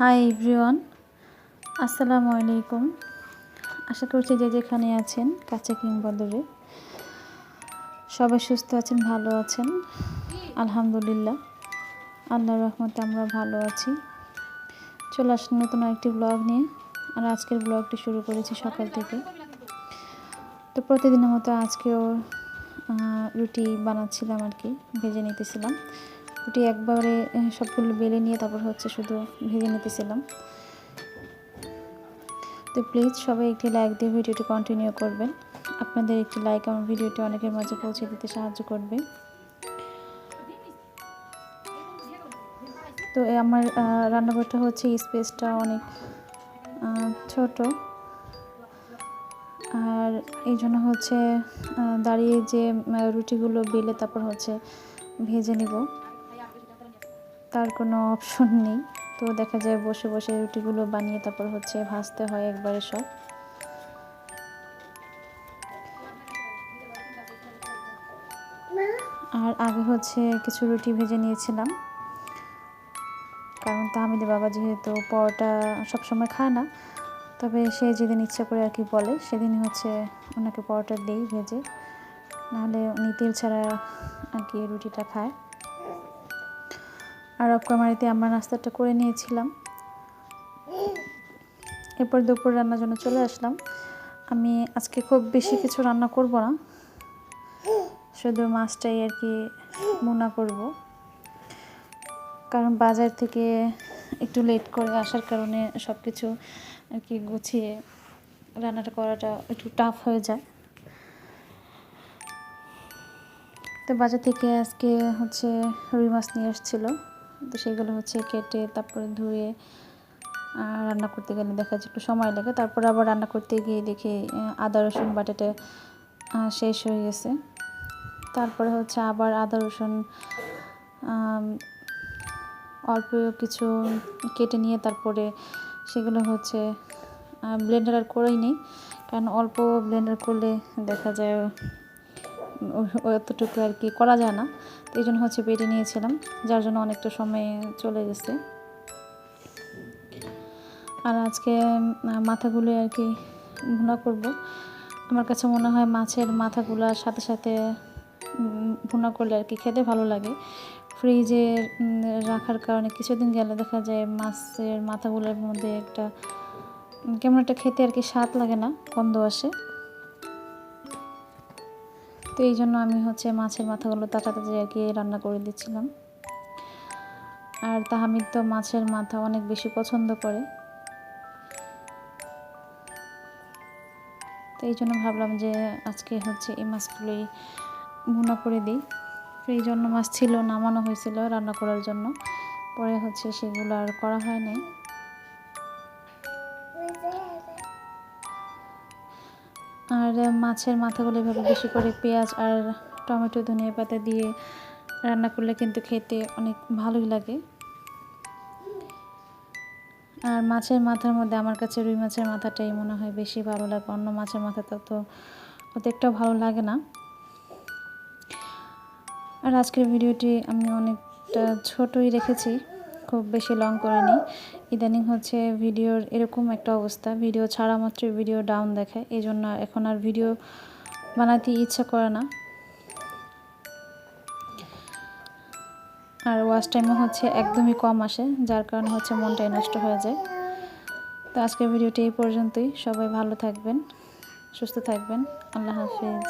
Hi everyone আসসালামু আলাইকুম আশা করছি যে যেখানে আছেন, কাছে কিংবা দূরে, সবাই সুস্থ আছেন, ভালো আছেন। আলহামদুলিল্লাহ, আল্লাহর রহমতে আমরা ভালো আছি। চলে আসুন নতুন একটি ব্লগ নিয়ে। আর আজকের ব্লগটি শুরু করেছি সকাল থেকে। তো প্রতিদিনের মতো আজকেও রুটি বানাচ্ছিলাম আর কি, ভেজে নিতেছিলাম। রুটি একবারে সবগুলো বেলে নিয়ে তারপর হচ্ছে শুধু ভেজে নিতেছিলাম। তো প্লিজ সবাই একটি লাইক দিয়ে ভিডিওটি কন্টিনিউ করবেন। আপনাদের একটি লাইক আমার ভিডিওটি অনেকের মাঝে পৌঁছে দিতে সাহায্য করবে। তো আমার রান্নাঘরটা হচ্ছে স্পেসটা অনেক ছোট। আর এই জন্য হচ্ছে দাঁড়িয়ে যে রুটিগুলো বেলে তারপর হচ্ছে ভেজে নিব। তার কোনো অপশন নেই। তো দেখা যায় বসে বসে রুটিগুলো বানিয়ে তারপর হচ্ছে ভাজতে হয় একবারে সব। আর আগে হচ্ছে কিছু রুটি ভেজে নিয়েছিলাম। কারণ তাহমিদের বাবা যেহেতু পরোটা সবসময় খায় না, তবে সে যেদিন ইচ্ছা করে আর কি বলে সেদিন হচ্ছে ওনাকে পরোটা দিই ভেজে। নাহলে উনি তেল ছাড়া আর কি রুটিটা খায়। আর অপকামারিতে আমরা নাস্তাটা করে নিয়েছিলাম। এরপর দুপুর রান্নার জন্য চলে আসলাম। আমি আজকে খুব বেশি কিছু রান্না করব না। শুধু মাছটাই আর কি মুনা করব। কারণ বাজার থেকে একটু লেট করে আসার কারণে সব কিছু আর কি গুছিয়ে রান্নাটা করাটা একটু টাফ হয়ে যায়। তো বাজার থেকে আজকে হচ্ছে রুই মাছ নিয়ে এসেছিল তো সেগুলো হচ্ছে কেটে তারপরে ধুয়ে রান্না করতে গেলে দেখা যাচ্ছে একটু সময় লাগে। তারপর আবার রান্না করতে গিয়ে দেখি আদা, রসুন বাটাটা শেষ হয়ে গেছে। তারপরে হচ্ছে আবার আদা, রসুন অল্প কিছু কেটে নিয়ে তারপরে সেগুলো হচ্ছে ব্লেন্ডার আর করেই নিই। কারণ অল্প ব্লেন্ডার করলে দেখা যায় অতটুকু আর কি করা যায় না। তো এই জন্য হচ্ছে বেটে নিয়েছিলাম, যার জন্য অনেকটা সময় চলে গেছে। আর আজকে মাথাগুলো আর কি ভুনা করব। আমার কাছে মনে হয় মাছের মাথাগুলোর সাথে সাথে ভুনা করলে আর কি খেতে ভালো লাগে। ফ্রিজে রাখার কারণে কিছুদিন গেলে দেখা যায় মাছের মাথাগুলোর মধ্যে একটা কেমন একটা খেতে আর কি স্বাদ লাগে না, গন্ধ আসে। তো এই জন্য আমি হচ্ছে মাছের মাথাগুলো তাড়াতাড়ি আর কি রান্না করে দিচ্ছিলাম। আর তাহামিদ তো মাছের মাথা অনেক বেশি পছন্দ করে। তো এই জন্য ভাবলাম যে আজকে হচ্ছে এই মাছগুলোই ভুনা করে দিই। তো এই জন্য মাছ ছিল, নামানো হয়েছিল রান্না করার জন্য। পরে হচ্ছে সেগুলো আর করা হয় নাই। আর মাছের মাথাগুলো এভাবে বেশি করে পেঁয়াজ আর টমেটো, ধনিয়া পাতা দিয়ে রান্না করলে কিন্তু খেতে অনেক ভালোই লাগে। আর মাছের মাথার মধ্যে আমার কাছে রুই মাছের মাথাটাই মনে হয় বেশি ভালো লাগে, অন্য মাছের মাথাটা তো অতটাও ভালো লাগে না। আর আজকের ভিডিওটি আমি অনেকটা ছোটই রেখেছি। খুব বেশি লং করিনি ইদানিং হচ্ছে ভিডিওর এরকম একটা অবস্থা। ভিডিও ছাড়া মাত্র ভিডিও ডাউন দেখায় এই জন্য এখন আর ভিডিও বানাতে ইচ্ছা করে না। আর ওয়াচ টাইমও হচ্ছে একদমই কম আসে, যার কারণে হচ্ছে মনটাই নষ্ট হয়ে যায়। তো আজকের ভিডিওটি এই পর্যন্তই। সবাই ভালো থাকবেন, সুস্থ থাকবেন। আল্লাহ হাফিজ।